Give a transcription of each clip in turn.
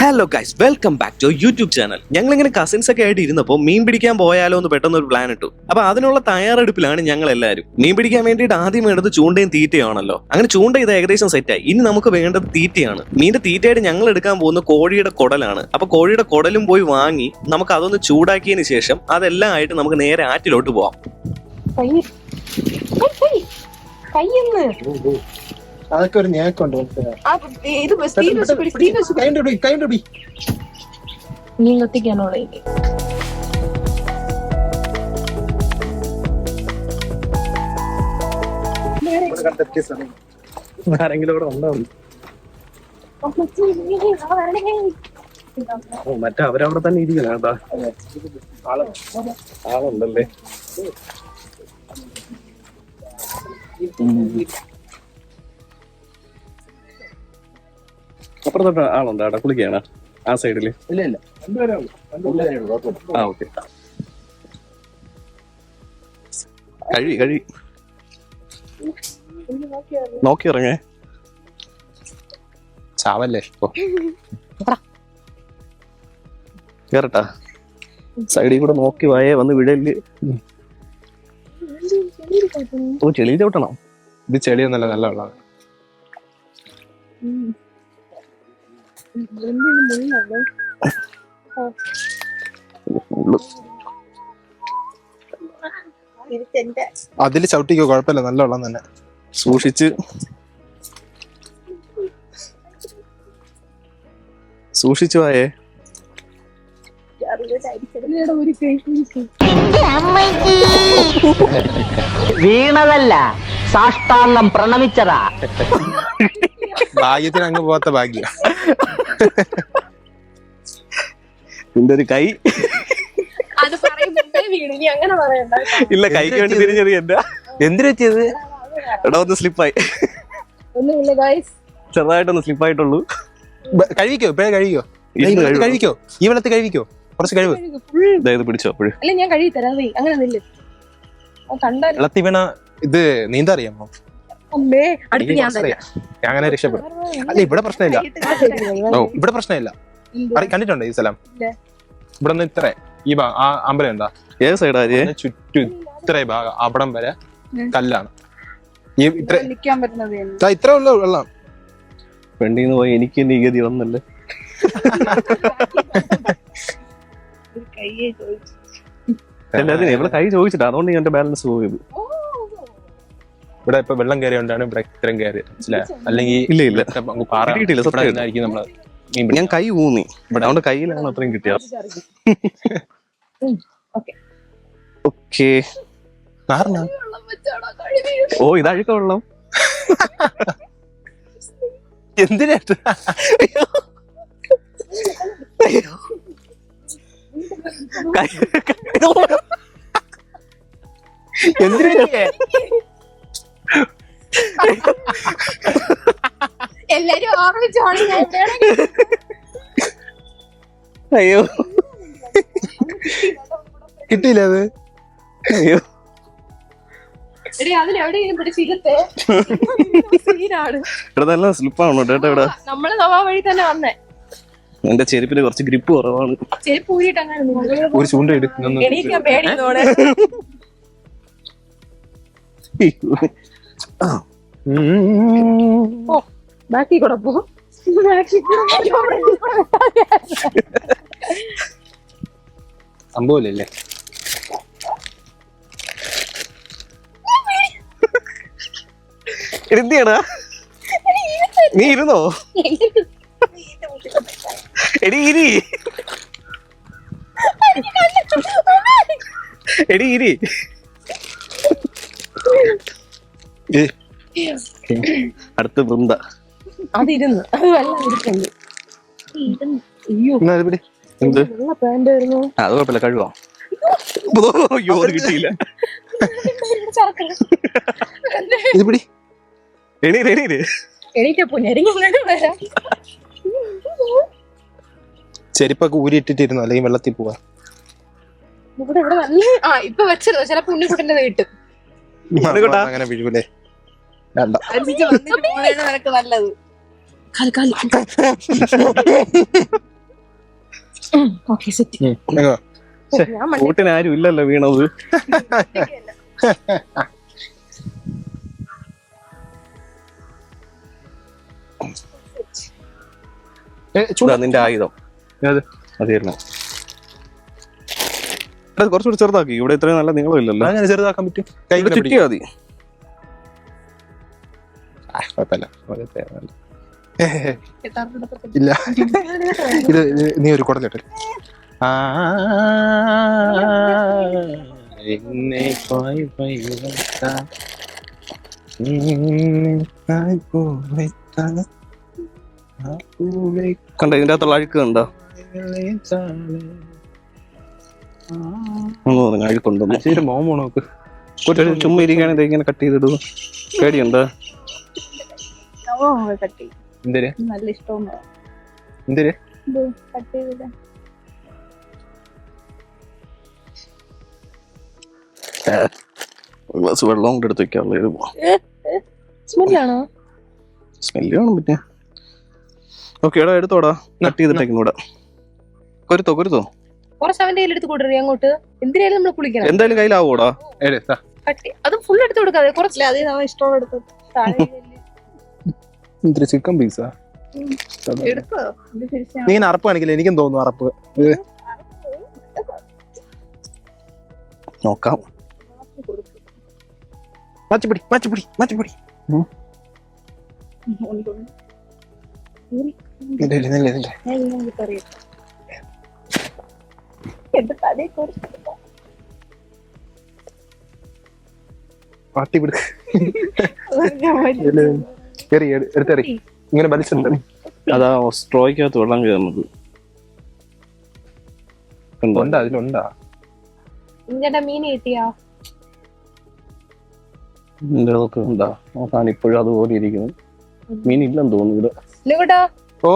Hello guys welcome back to YouTube channel ഞങ്ങൾ ഇങ്ങനെ cousins ഒക്കെ ആയിട്ട് ഇരുന്നപ്പോൾ മീൻ പിടിക്കാൻ പോയാലോ എന്ന് പെട്ടെന്ന് ഒരു പ്ലാൻ ഇട്ടു. അപ്പൊ അതിനുള്ള തയ്യാറെടുപ്പിലാണ് ഞങ്ങൾ എല്ലാവരും മീൻ പിടിക്കാൻ വേണ്ടിയിട്ട് ആദ്യം വേണ്ടത് ചൂണ്ടയും തീറ്റയാണല്ലോ. അങ്ങനെ ചൂണ്ട ഇത് ഏകദേശം സെറ്റായി ഇനി നമുക്ക് വേണ്ടത് തീറ്റയാണ്. മീന്റെ തീറ്റയായിട്ട് ഞങ്ങൾ എടുക്കാൻ പോകുന്ന കോഴിയുടെ കുടലാണ്. അപ്പൊ കോഴിയുടെ കുടലും പോയി വാങ്ങി നമുക്ക് അതൊന്ന് ചൂടാക്കിയതിന് ശേഷം അതെല്ലാം ആയിട്ട് നമുക്ക് നേരെ ആറ്റിലോട്ട് പോവാം. അതൊക്കെ ഒരു ഞാക്കുണ്ട്. ആരെങ്കിലും ഇവിടെ ഉണ്ടാവും ഓ മറ്റേ അവരവിടെ തന്നെ ഇരിക്കണം. കേട്ടാ ആളുണ്ടല്ലേ? അപ്പുറത്തോട്ട് ആളുണ്ടോ അവിടെ. കുളിക്കാണ് ആ സൈഡിൽ. ഇല്ല ഇല്ല. ആ ഓക്കെ. കഴി കഴി. നോക്കി ഇറങ്ങേ. ചാവല്ലേ ഇപ്പൊ. കേറട്ടാ. സൈഡിൽ കൂടെ നോക്കി വായേ വന്ന് വിടൽ ഓ ചെളി ചവിട്ടണം? ഇത് ചെളിയൊന്നല്ല നല്ല വെള്ളം ഉള്ളു. അതിൽ ചവിട്ടിക്കോ കുഴപ്പമില്ല നല്ല വെള്ളം തന്നെ. സൂക്ഷിച്ച്. സൂക്ഷിച്ചു പോയേ വീണതല്ല സാഷ്ടാംഗം പ്രണമിച്ചതാ. ഭാഗ്യത്തിന് അങ്ങ് പോവാത്ത ഭാഗ്യം. നിന്റെ ഒരു കൈ. അത് വീട് നീ അങ്ങനെ പറയണ്ട. ഇല്ല കൈക്ക് വേണ്ടി തിരിഞ്ഞെറിയണ്ട എന്തിനു പറ്റിയത്? എടാ ഒന്ന് സ്ലിപ്പായി ഒന്നുമില്ല ഗൈസ് ചെറുതായിട്ടൊന്ന് സ്ലിപ്പായിട്ടുള്ളൂ കഴിക്കോ ഇപ്പഴേ കഴിക്കോ. കഴിക്കോ ഈ വെള്ളത്തിൽ കഴിക്കോ കുറച്ച് കഴിവ്. പിടിച്ചോ അപ്പോഴും അല്ല ഞാൻ കഴുകി തരാം നീ അങ്ങനെ വെള്ളത്തിൽ വീണ ഇത് നീന്താ അറിയാമോ അമ്മേ അടുത്ത് ഞാൻ അങ്ങനെ രക്ഷപ്പെടും. അല്ല ഇവിടെ പ്രശ്നമില്ല. ഓ ഇവിടെ പ്രശ്നമില്ല? അറി- കണ്ടിട്ടുണ്ടോ ഈ സ്ഥലം. ഇവിടെ നിന്ന് ഇത്ര ഈ ഭാ- ആ അമ്പലം ഉണ്ടാ ഏത് സൈഡാ ആര്യ ചുറ്റും ഇത്ര ഭാഗം അവിടം വരെ കല്ലാണ്. ഈ ഇത്ര നിക്കാൻ പറ്റുന്നത് തന്നെ. ദാ ഇത്ര ഉള്ള വെള്ളം. ഫ്രണ്ടിൽ നിന്ന് പോയി എനിക്ക് നികുതി വന്നല്ലേ? ഒരു കയ്യെ ചോദിച്ചു. എല്ലാത്തിനും ഇവിടെ കൈ ചോദിച്ചിട്ടാ അതുകൊണ്ട് ഞാൻ എന്റെ ബാലൻസ് പോയത്. ഇവിടെ ഇപ്പൊ വെള്ളം കയറിയോണ്ടാണ് ഇവിടെ ഇത്രയും കയറി മനസ്സിലായോ അല്ലെങ്കിൽ ഇല്ല ഇല്ല അങ്ങ് പാറ കിട്ടിയില്ല, ഇവിടെ നിന്നായിരിക്കും നമ്മൾ മീൻ പിടി- ഞാൻ കൈ ഊന്നി ഇവിടെ അതുകൊണ്ട് കയ്യിലാണ് അത്രയും കിട്ടിയത് ഓക്കെ നാറിനാ? വെള്ളം വെച്ചാടാ കഴുകി ഓ ഇത് അഴുക്ക വെള്ളം എന്തിനാ ഇത്? കൈ- എന്തിനാ അയ്യോ. കിട്ടിയില്ല അത്. അയ്യോ. നല്ല സ്ലിപ്പാണോ ഇവിടെ. നമ്മൾ വഴി തന്നെ വന്നേ. എന്റെ ചെരുപ്പിന് കുറച്ച് ഗ്രിപ്പ് കുറവാണ്. ചെരുപ്പ് ഊരിട്ട് അങ്ങനെ ഒരു ചൂണ്ട എടുക്കുന്നു ബാക്കി കൂടെ പോ. സംഭവമില്ലല്ലേ? എന്തിയാടാ നീ ഇരുന്നോ? എടി ഇരി. എടി ഇരി. അടുത്ത വൃന്ദ. അതിരുന്ന്. അത് വെള്ളം ഇരിക്കുന്നു അയ്യോ. എന്നാ ഇത് പിടി. എന്ത്? വെള്ള പാന്റ് ആയിരുന്നു. ആ, അത് കുഴപ്പമില്ല. കഴുകാം? അയ്യോ. അത് കിട്ടിയില്ല. ഇത് പിടി. എണീര് എണീര് എണീറ്റപ്പോ ഞെരിങ്ങനെ വരാം. ചെരുപ്പൊക്കെ ഊരിയിട്ടിട്ടിരുന്നു? അല്ലെങ്കിൽ വെള്ളത്തിൽ പോവാ? ഇവിടെ ഇവിടെ നല്ല ആ ഇപ്പൊ വെച്ചിരുന്നു. ചിലപ്പോ ഉണ്ണിക്കുട്ടന്റെ കിട്ടും ഉണ്ണിക്കുട്ടാ. അങ്ങനെ വീഴൂലേ? വേണ്ട. നിനക്ക് നല്ലത്. കാൽ ഓക്കെ സെറ്റ് കൂട്ടിന് ആരും ഇല്ലല്ലോ വീണത്. നിന്റെ ആയുധം? അതായിരുന്നു. കുറച്ചുകൂടി ചെറുതാക്കി. ഇവിടെ ഇത്രയും നല്ല നീളമില്ലല്ലോ അങ്ങനെ ചെറുതാക്കാൻ പറ്റും? കൈ ചുറ്റിയാ മതി. ആ, കുഴപ്പമില്ല. ഇല്ല. ഇത് നീ ഒരു കുടലിട്ട് ആ എന്നെ പോയി പോയി കണ്ട ഇതിന്റെ അകത്തുള്ള അഴുക്ക് കണ്ടോ? ശരി മോമോ നോക്ക്. ചുമ്മാ ഇരിക്കുകയാണെങ്കിൽ ഇങ്ങനെ കട്ട് ചെയ്തിടുന്നു. പേടിയുണ്ടോ? കട്ട് ചെയ്യും. എന്തിന് നല്ല ഇഷ്ടവും എന്തിന് കട്ട് ചെയ്തില്ല ഒരു ഗ്ലാസ് വെള്ളം കൊണ്ട് എടുത്ത് വെക്കാനുള്ള സ്മെല്ലാണോ സ്മെല്ല് കാണും പിന്നെ. ഓക്കെ എടാ എടുത്തോടാ. കട്ട് ചെയ്തിട്ടേക്കും കൂടെ കൊരുത്തോ കൊരുത്തോ? കുറച്ച് അവന്റെ കയ്യിലെടുത്ത് കൊടുക്കറി അങ്ങോട്ട്. എന്തിനായാലും നമ്മൾ കുളിക്കണം. എന്തായാലും കയ്യിലാവൂടാ? എടേ അതും കട്ടി അത് ഫുൾ എടുത്ത് കൊടുക്കാതെ കുറച്ചില്ല അതേ നമ്മ ഇഷ്ടമുള്ള എടുത്തു എന്തൊരു ചിക്കൻ പീസാ നീ അറപ്പ് കാണിക്കില്ല? എനിക്കും തോന്നുന്നു അറപ്പ്. നോക്കാം. മാറ്റിപ്പിടി മാറ്റിപ്പിടി മാറ്റിപ്പിടി പാട്ടി ഇല്ല. എറി എടുത്തെറി ഇങ്ങനെ വലിച്ചിട്ടുണ്ട് അതാ സ്ട്രോയ്ക്കകത്ത് വെള്ളം കയറുന്നത്? ഉണ്ടാ? അതിലുണ്ടാ? ഇങ്ങടെ മീൻ കിട്ടിയാ? ഉണ്ടാ? നോക്കാൻ ഇപ്പോഴും അതുപോലെ ഇരിക്കുന്നു. മീൻ ഇല്ലെന്ന് തോന്നുന്നു ഇവിടെ. ഓ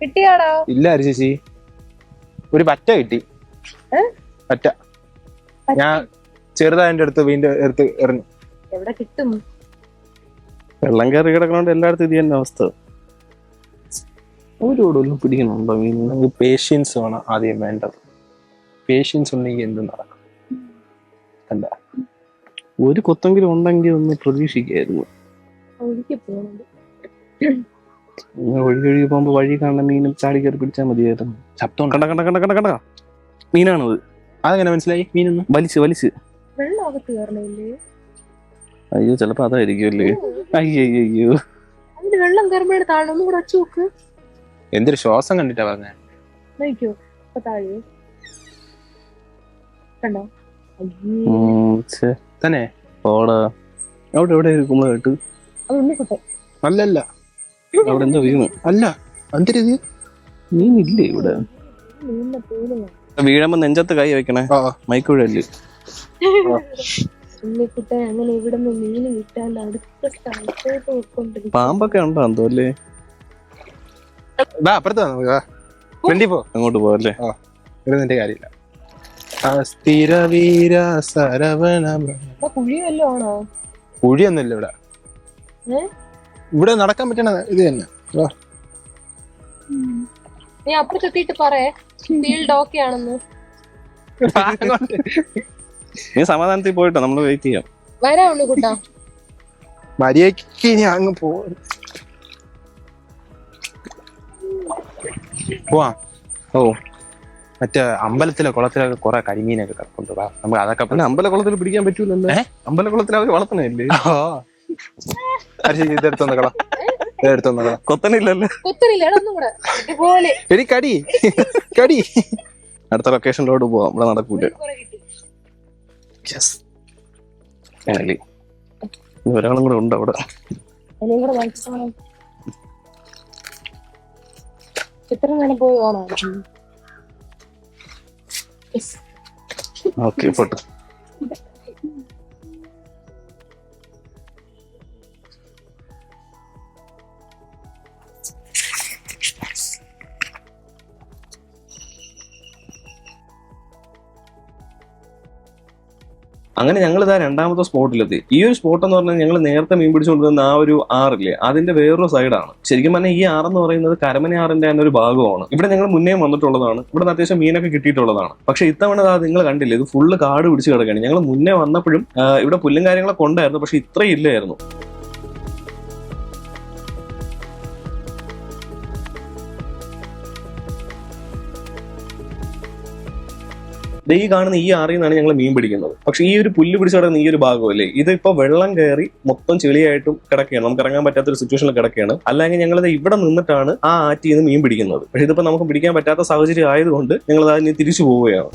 കിട്ടിയാടാ? ഇല്ല ചേച്ചി ഒരു പറ്റ കിട്ടി? പറ്റ. ഞാൻ ചെറുതായ അടുത്ത് വീണ്ടും എടുത്ത് എറിഞ്ഞു. എവിടെ കിട്ടും? വെള്ളം കയറി കിടക്കണോണ്ട് എല്ലായിടത്തും ഇത് തന്നെ അവസ്ഥ. ഒരു ഒന്നും പിടിക്കണുണ്ടോ മീൻ? നമുക്ക് പേഷ്യൻസ് വേണം ആദ്യം വേണ്ടത്. പേഷ്യൻസ് ഉണ്ടെങ്കിൽ എന്ത് നടക്കും? അല്ല ഒരു കൊത്തെങ്കിലും ഉണ്ടെങ്കിൽ ഒന്ന് പ്രതീക്ഷിക്കായിരുന്നു. ഒഴുകി ഒഴുകി പോകുമ്പോ വഴി കാണുന്ന മീനും ചാടി കയറി പിടിച്ചാൽ മതിയായിരുന്നു. ശബ്ദം കണ്ട കണ്ട കണ്ട കണ്ട കണ്ട. മീനാണത്. അതെങ്ങനെ മനസ്സിലായി മീനൊന്ന്? വലിച്ച് വലിച്ച്. അയ്യോ ചിലപ്പോ അതായിരിക്കും അല്ലേ അയ്യോ അതിന് വെള്ളം കയറുമ്പോഴേ താഴെ ഒന്നും കൂടെ വച്ചു നോക്ക്. എന്തൊരു ശ്വാസം കണ്ടിട്ടാ പറഞ്ഞേ? നയിക്കോ അപ്പൊ താഴെ. കണ്ടോ? തന്നെ? പോടാ അവിടെ എവിടെ കുമ്പളായിട്ട് അത് ഉണ്ണിക്കുട്ടെ അല്ലല്ല. അവിടെ എന്തോ വീണു. അല്ല നീ മീനില്ലേ ഇവിടെ? വീഴുമ്പോ നെഞ്ചത്ത് കൈ വെക്കണേ. ആ. മൈക്കുഴൽ ഉണ്ണിക്കുട്ടെ അങ്ങനെ ഇവിടെ നിന്ന് മീൻ കിട്ടാൻ അടുത്ത സ്ഥലത്തോട്ട് പോയിക്കൊണ്ടിരിക്കും പാമ്പൊക്കെ ഉണ്ടോ എന്തോ അല്ലേ വാ അപ്പുറത്ത് വാ നമുക്ക് വാ വെണ്ടി പോ. അങ്ങോട്ട് പോവല്ലേ ഇരുന്നിന്റെ കാര്യമില്ല. അസ്ഥിര വീര സരവണ അപ്പൊ കുഴി വല്ലതും ആണോ? കുഴിയൊന്നുമില്ല ഇവിടെ. ഏ? ഇവിടെ നടക്കാൻ പറ്റണ ഇത് തന്നെ. വാ. നീ അപ്പുറത്തെത്തിയിട്ട് പറയേ. ഫീൽഡ് ഓക്കെ ആണെന്ന്. നീ സമാധാനത്തിൽ പോയിട്ടോ നമ്മൾ വെയിറ്റ് ചെയ്യാം. വരാ ഉണ്ണിക്കുട്ടാ മര്യാദയ്ക്ക് ഇനി അങ്ങ് പോ. പോവാ. ഓ. മറ്റേ അമ്പലത്തിലെ കുളത്തിലൊക്കെ കൊറേ കരിമീനൊക്കെ കിടപ്പുണ്ട്. വാ നമുക്ക് അതൊക്കെ പിന്നെ അമ്പലക്കുളത്തിൽ പിടിക്കാൻ പറ്റൂലല്ലേ? അമ്പലക്കുളത്തിൽ അവർ വളർത്തണല്ലേ? ഇതെടുത്തൊന്ന് കള ഇതെടുത്തൊന്ന് കള കൊത്തണില്ലല്ലേ. കൊത്തനില്ല എടാ ഒന്നും കൂടെ. ഇതുപോലെ. എടി കടി. കടി. അടുത്ത ലൊക്കേഷനിലോട്ട് പോവാം. ഇവിടെ നടക്കൂല. കുറെ കിട്ടി. ഒരാളും കൂടെ ഉണ്ട് അവിടെ. എത്ര നേരം പോയി ഓണോ ഓക്കെ പോട്ടെ. അങ്ങനെ ഞങ്ങൾ ഇതാ രണ്ടാമത്തെ സ്പോട്ടിലെത്തി. ഈ ഒരു സ്പോട്ട് എന്ന് പറഞ്ഞാൽ ഞങ്ങൾ നേരത്തെ മീൻ പിടിച്ചുകൊണ്ടിരുന്ന ആ ഒരു ആറില്ലേ അതിന്റെ വേറൊരു സൈഡാണ്. ശരിക്കും പറഞ്ഞാൽ ഈ ആറെന്ന് പറയുന്നത് കരമനയാറിന്റെ തന്നെ ഒരു ഭാഗമാണ്. ഇവിടെ ഞങ്ങൾ മുന്നേ വന്നിട്ടുള്ളതാണ്. ഇവിടെ അത്യാവശ്യം മീനൊക്കെ കിട്ടിയിട്ടുള്ളതാണ്. പക്ഷെ ഇത്തവണ നിങ്ങൾ കണ്ടില്ലേ ഇത് ഫുള്ള് കാട് പിടിച്ച് കിടക്കുകയാണ് ഞങ്ങൾ മുന്നേ വന്നപ്പോഴും ഇവിടെ പുല്ലും കാര്യങ്ങളൊക്കെ ഉണ്ടായിരുന്നു പക്ഷെ ഇത്രയും ഈ കാണുന്ന ഈ ആറിൽ നിന്നാണ് ഞങ്ങൾ മീൻ പിടിക്കുന്നത്. പക്ഷേ ഈ ഒരു പുല്ല് പിടിച്ച് കിടക്കുന്ന ഈ ഒരു ഭാഗമല്ലേ ഇതിപ്പോ വെള്ളം കയറി മൊത്തം ചെളിയായിട്ടും കിടക്കുകയാണ്. നമുക്ക് ഇറങ്ങാൻ പറ്റാത്ത ഒരു സിറ്റുവേഷനിൽ കിടക്കുകയാണ്. അല്ലെങ്കിൽ ഞങ്ങൾ ഇവിടെ നിന്നിട്ടാണ് ആ ആറ്റിൽ നിന്ന് മീൻ പിടിക്കുന്നത്. പക്ഷെ ഇതിപ്പോ നമുക്ക് പിടിക്കാൻ പറ്റാത്ത സാഹചര്യം ആയതുകൊണ്ട് ഞങ്ങൾ അതിന് തിരിച്ചു പോവുകയാണ്.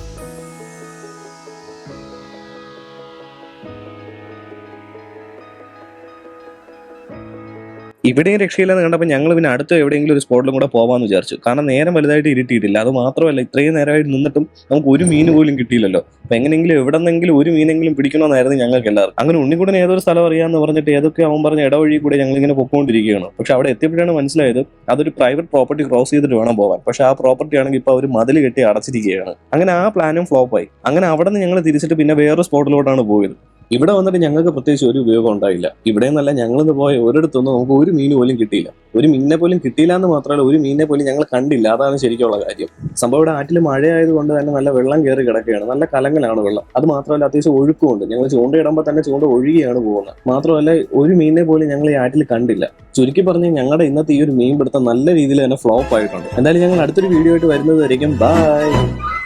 ഇവിടെയും രക്ഷയില്ലെന്ന് കണ്ടപ്പോൾ ഞങ്ങൾ പിന്നെ അടുത്ത് എവിടെയെങ്കിലും ഒരു സ്പോട്ടിലും കൂടെ പോകാമെന്ന് വിചാരിച്ചു. കാരണം നേരം വലുതായിട്ട് ഇരുട്ടിയിട്ടില്ല. അത് മാത്രമല്ല ഇത്രയും നേരമായിട്ട് നിന്നിട്ടും നമുക്ക് ഒരു മീൻ പോലും കിട്ടിയില്ലല്ലോ. അപ്പൊ എങ്ങനെയെങ്കിലും എവിടെന്നെങ്കിലും ഒരു മീനെങ്കിലും പിടിക്കണമെന്നായിരുന്നു ഞങ്ങൾക്ക് എല്ലാവർക്കും. അങ്ങനെ ഉണ്ണിക്കൂടൻ ഏതൊരു സ്ഥലം അറിയാന്ന് പറഞ്ഞിട്ട് ഏതൊക്കെ അവൻ പറഞ്ഞ ഇടവഴി കൂടെ ഞങ്ങൾ ഇങ്ങനെ പൊക്കോണ്ടിരിക്കുകയാണ്. പക്ഷെ അവിടെ എത്തിയപ്പോഴാണ് മനസ്സിലായത് അതൊരു പ്രൈവറ്റ് പ്രോപ്പർട്ടി ക്രോസ് ചെയ്തിട്ട് വേണം പോകാൻ പക്ഷെ ആ പ്രോപ്പർട്ടി ആണെങ്കിൽ ഇപ്പോൾ അവർ മതിൽ കെട്ടി അടച്ചിരിക്കുകയാണ്. അങ്ങനെ ആ പ്ലാനും ഫ്ലോപ്പായി അങ്ങനെ അവിടെ നിന്ന് ഞങ്ങൾ തിരിച്ചിട്ട് പിന്നെ വേറൊരു സ്പോട്ടിലോട്ടാണ് പോയത്. ഇവിടെ വന്നിട്ട് ഞങ്ങൾക്ക് പ്രത്യേകിച്ച് ഒരു ഉപയോഗം ഉണ്ടായില്ല. ഇവിടെ നിന്നല്ല ഞങ്ങളിന്ന് പോയ ഒരിടത്തൊന്നും നമുക്ക് ഒരു മീൻ പോലും കിട്ടിയില്ല. ഒരു മീനിനെ പോലും കിട്ടിയില്ല എന്ന് മാത്രമല്ല ഒരു മീനിനെ പോലും ഞങ്ങൾ കണ്ടില്ല. അതാണ് ശരിക്കുള്ള കാര്യം. സംഭവം ഇവിടെ ആറ്റിൽ മഴയായതുകൊണ്ട് തന്നെ നല്ല വെള്ളം കയറി കിടക്കുകയാണ്. നല്ല കലങ്ങലാണ് വെള്ളം. അത് മാത്രമല്ല അത്യാവശ്യം ഒഴുക്കുമുണ്ട്. ഞങ്ങൾ ചൂണ്ട ഇടുമ്പോൾ തന്നെ ചൂണ്ട ഒഴുകിയാണ് പോകുന്നത്. മാത്രമല്ല ഒരു മീനിനെ പോലും ഞങ്ങൾ ഈ ആറ്റിൽ കണ്ടില്ല. ചുരുക്കി പറഞ്ഞ് ഞങ്ങളുടെ ഇന്നത്തെ ഈ ഒരു മീൻ പിടുത്തം നല്ല രീതിയിൽ തന്നെ ഫ്ലോപ്പ് ആയിട്ടുണ്ട്. എന്തായാലും ഞങ്ങൾ അടുത്തൊരു വീഡിയോ ആയിട്ട് വരുന്നത് വരയ്ക്കും. ബൈ